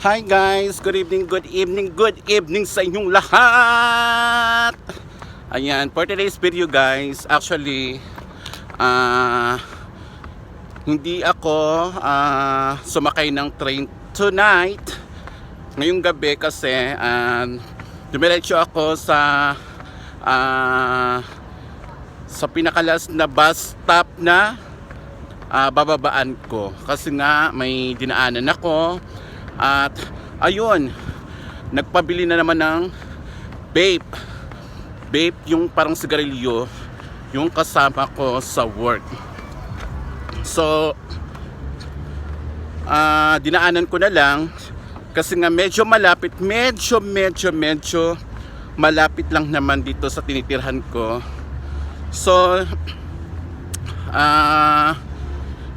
Hi guys, good evening, good evening, good evening sa inyong lahat. Ayan, for today's video guys, actually, ah, hindi ako ah, sumakay ng train tonight. Ngayong gabi kasi, um, dumiretso ako sa ah, sa pinakalas na bus stop na ah, bababaan ko kasi nga may dinaanan ako at ayun nagpabili na naman ng vape. Vape yung parang sigarilyo yung kasama ko sa work. So ah, dinaanan ko na lang kasi nga medyo malapit medyo medyo medyo malapit lang naman dito sa tinitirhan ko. So ah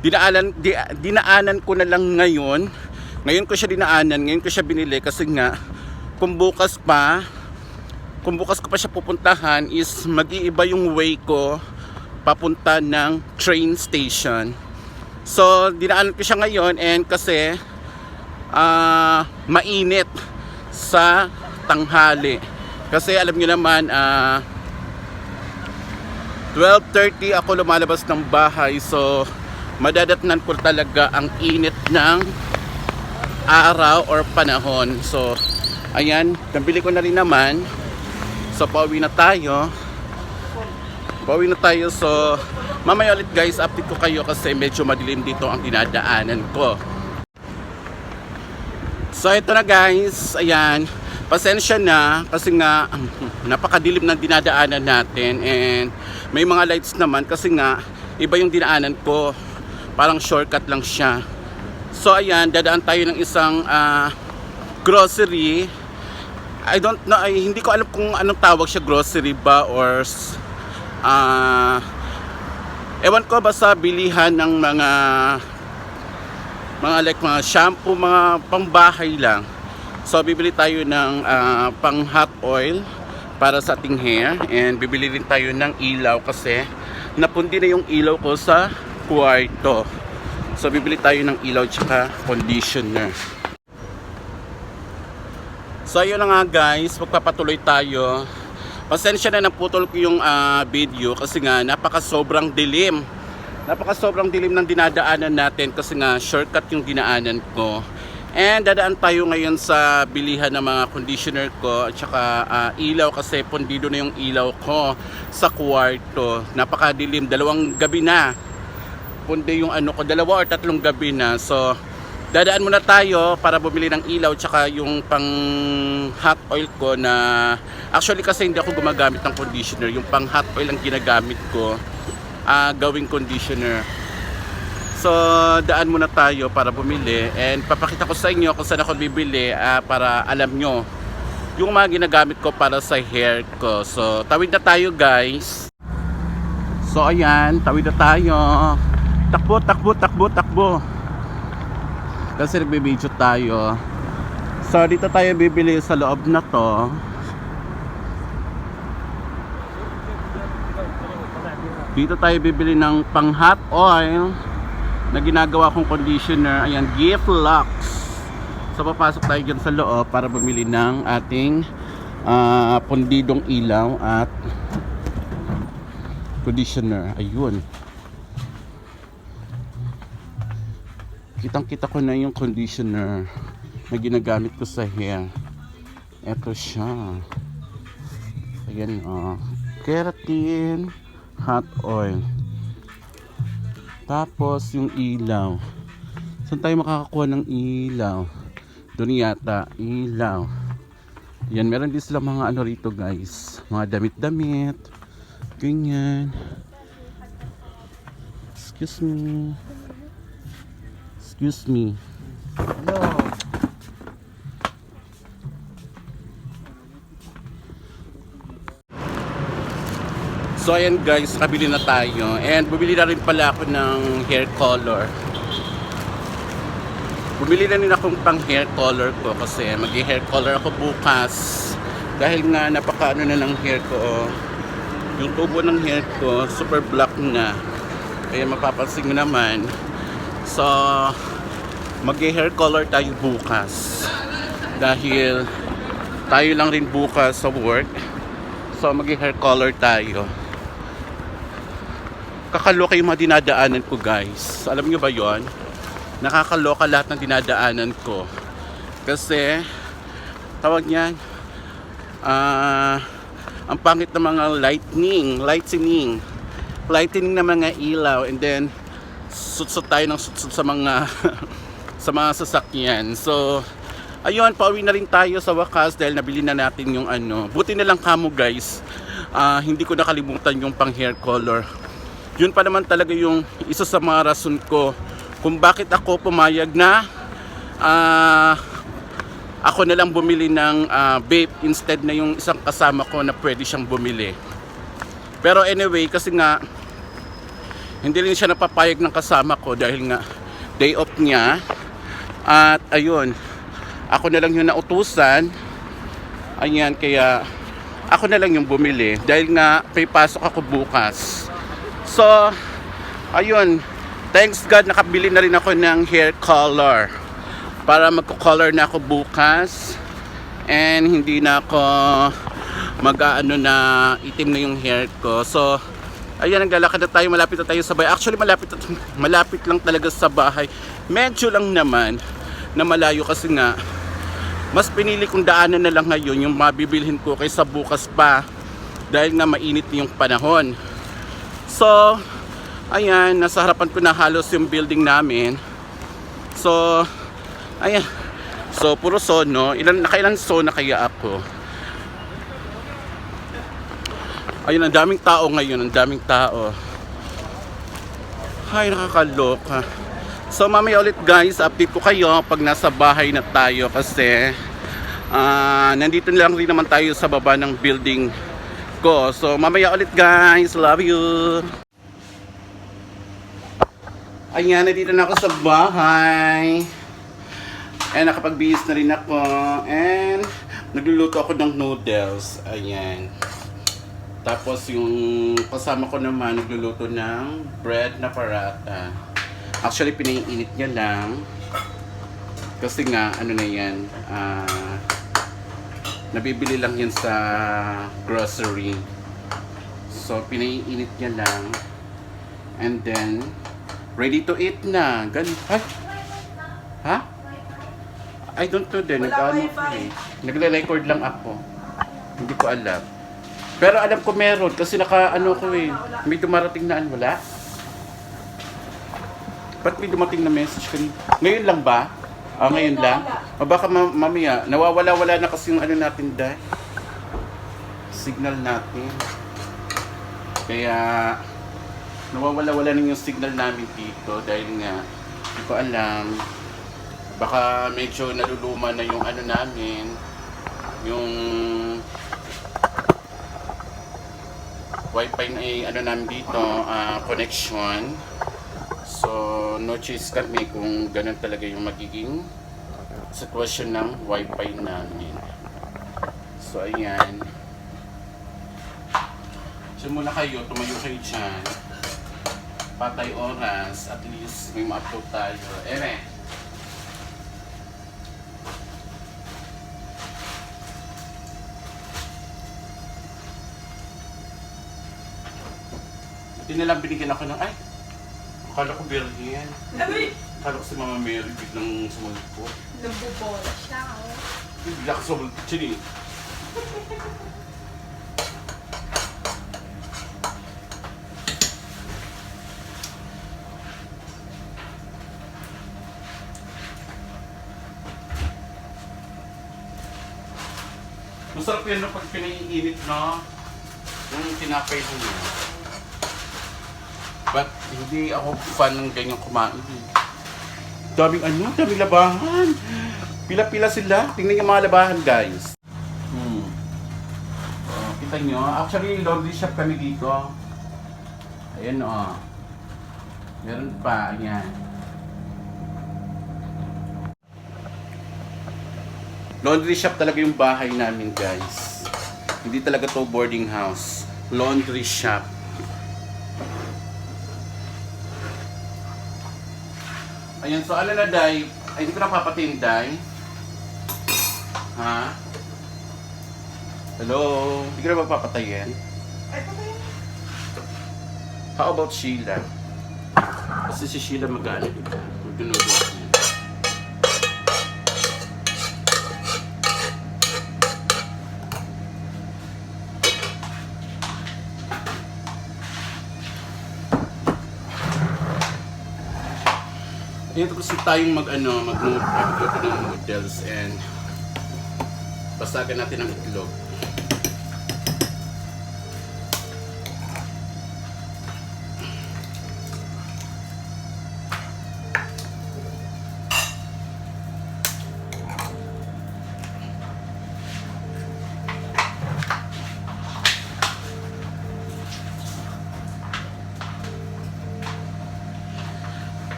dinaanan di, dinaanan ko na lang ngayon ngayon ko siya dinaanan ngayon ko siya binili kasi nga kung bukas pa kung bukas ko pa siya pupuntahan is mag-iiba yung way ko papunta ng train station. So dinaanan ko siya ngayon and kasi ah mainit sa tanghali. Kasi alam niyo naman ah 12.30 ako lumalabas ng bahay. So madadatnan ko talaga ang init ng araw or panahon. So ayan nabili ko na rin naman. So pauwi na tayo. Pauwi na tayo. So mamaya ulit guys update ko kayo kasi medyo madilim dito ang dinadaanan ko. So ito na guys. Ayan. Pasensya na kasi nga napakadilim ng dinadaanan natin. And may mga lights naman kasi nga iba yung dinaanan ko. Parang shortcut lang siya so ayan dadaan tayo ng isang ah, grocery. I don't know ay, hindi ko alam kung anong tawag siya grocery ba or ah ewan ko basta bilihan ng mga mga like mga shampoo mga pangbahay lang. So bibili tayo ng ah, pang hot oil para sa ating hair and bibili rin tayo ng ilaw kasi napundi na yung ilaw ko sa kwarto so bibili tayo ng ilaw tsaka conditioner. So ayun na nga guys. Magpapatuloy tayo. Pasensya na naputol ko yung ah, video kasi nga napaka sobrang dilim. Napaka sobrang dilim ng dinadaanan natin kasi nga shortcut yung dinaanan ko. And dadaan tayo ngayon sa bilihan ng mga conditioner ko at saka ah, ilaw kasi pundido na yung ilaw ko sa kwarto. Napakadilim. Dalawang gabi na pundi yung ano ko dalawa or tatlong gabi na. So dadaan muna tayo para bumili ng ilaw tsaka yung pang hot oil ko na actually kasi hindi ako gumagamit ng conditioner. Yung pang hot oil ang ginagamit ko ah gawing conditioner. So daan muna tayo para bumili. And papakita ko sa inyo kung saan ako bibili ah, para alam nyo yung mga ginagamit ko para sa hair ko. So tawid na tayo guys. So ayan tawid na tayo takbo takbo takbo takbo. Kasi nagbibideo tayo. So dito tayo bibili sa loob na to. Dito tayo bibili ng pang hot oil na ginagawa kong conditioner. Ayan gift lux. So papasok tayo dyan sa loob para bumili ng ating ah, pundidong ilaw at conditioner. Ayun kitang kita ko na yung conditioner na ginagamit ko sa hair. Eto siya. Ayan oh. Keratin hot oil. Tapos yung ilaw. Saan tayo makakakuha ng ilaw? Doon yata ilaw. Yan meron din sila mga ano rito guys. Mga damit-damit. Ganyan. Excuse me excuse me So ayan guys, kabili na tayo. And bumili na rin pala ako ng hair color. Bumili na rin akong pang hair color ko kasi mag hair color ako bukas. Dahil nga napaka ano na ng hair ko. oh. Yung tubo ng hair ko, super black na. Kaya mapapansin mo naman. So, mag-hair color tayo bukas. Dahil tayo lang rin bukas sa work. So mag-hair color tayo. Kakaloka yung mga dinadaanan ko guys. Alam nyo ba yon? Nakakaloka lahat ng dinadaanan ko. Kasi, tawag niyan, ah, ang pangit ng mga lightning, lightening, lightening ng mga ilaw, and then, sutsut tayo ng sutsut sa mga, sa mga sasakyan. So, ayun, pauwi na rin tayo sa wakas dahil nabili na natin yung ano. Buti na lang kamo guys, ah, hindi ko nakalimutan yung pang hair color. Yun pa naman talaga yung isa sa mga rason ko kung bakit ako pumayag na ah, ako na lang bumili ng ah, vape instead na yung isang kasama ko na pwede siyang bumili. Pero anyway, kasi nga hindi rin siya napapayag ng kasama ko dahil nga day off niya. At ayun, ako na lang yung nautusan. Ayan, kaya ako na lang yung bumili dahil nga may pasok ako bukas. So, ayun, thanks God nakabili na rin ako ng hair color para magko-color na ako bukas and hindi na ako mag-ano na itim na yung hair ko. So, ayan, naglalakad na tayo, malapit na tayo sa bahay. Actually, malapit, malapit lang talaga sa bahay. Medyo lang naman na malayo kasi nga mas pinili kong daanan na lang ngayon yung mabibilhin ko kaysa bukas pa dahil nga mainit yung panahon. So, ayan, nasa harapan ko na halos yung building namin. So, ayan. So, puro sono. Ilan, nakailan sono kaya ako? Ayun, ang daming tao ngayon, ang daming tao. Ay, nakakaloka. So, mamaya ulit guys, update ko kayo pag nasa bahay na tayo kasi ah nandito na lang rin naman tayo sa baba ng building ko. So, mamaya ulit guys. Love you. Ayan, nandito na ako sa bahay. And nakapagbihis na rin ako. And nagluluto ako ng noodles. Ayan. Tapos yung kasama ko naman nagluluto ng bread na parata. Actually, pinaiinit niya lang. Kasi nga, ano na yan, ah, nabibili lang yan sa grocery. So, pinaiinit niya lang. And then, ready to eat na. Gan Ay! Ha? I don't know din. Ko eh. Lang ako. Hindi ko alam. Pero alam ko meron kasi naka ano ko eh. May dumarating na ano, wala? Ba't may dumating na message kanina? Ngayon lang ba? Ah, ngayon lang? O baka ma- mamaya, nawawala-wala na kasi yung ano natin dahil. Signal natin. Kaya, nawawala-wala na yung signal namin dito dahil nga, hindi ko alam. Baka medyo naluluma na yung ano namin, yung wifi na eh, ano namin dito, ah, connection. So, no choice kami kung ganun talaga yung magiging sitwasyon ng wifi namin. So, ayan. So, muna kayo, tumayo kayo dyan. Patay oras, at least may ma-upload tayo. Ere! Buti na lang binigyan ako ng, ay, akala ko Belgian. Sabi, Akala ko si Mama Mary biglang sumalit po. nabubola siya. oh. Bigla ka sumalit siya eh. Masarap yan no, pag pinaiinit no? Yung tinapay mo niya. But hindi ako fan ng ganyang kumain. Daming ano, daming labahan. Pila-pila sila. Tingnan yung mga labahan, guys. Hmm. Oh, kita nyo, actually laundry shop kami dito. Ayan o. Oh. Meron pa, ayan. Laundry shop talaga yung bahay namin, guys. Hindi talaga to boarding house. Laundry shop. Ayan, so ano na, Day? Ay, hindi ko napapatayin, Day. Ha? Hello? Hindi ko na mapapatayin. Ay, patay na. How about Sheila? Kasi si Sheila mag-ano, di Dito kasi tayong mag ano, mag magluto ng noodles and basagan natin ang itlog.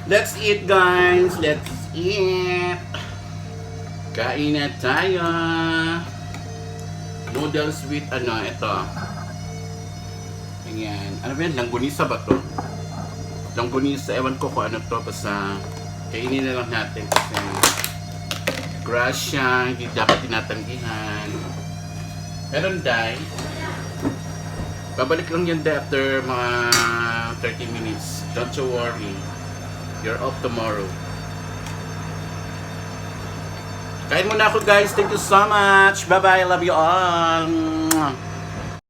Let's eat guys! Let's eat! Kain na tayo! Noodles with ano, ito. Ayan. Ano ba yan? Langgunisa ba to? Langgunisa. Ewan ko kung ano to. Basta kainin na lang natin kasi grasya, hindi dapat tinatanggihan. Meron dahil. Babalik lang yan day after mga 30 minutes. Don't you worry. You're off tomorrow. Kain muna ako guys. Thank you so much. Bye-bye. Love you all.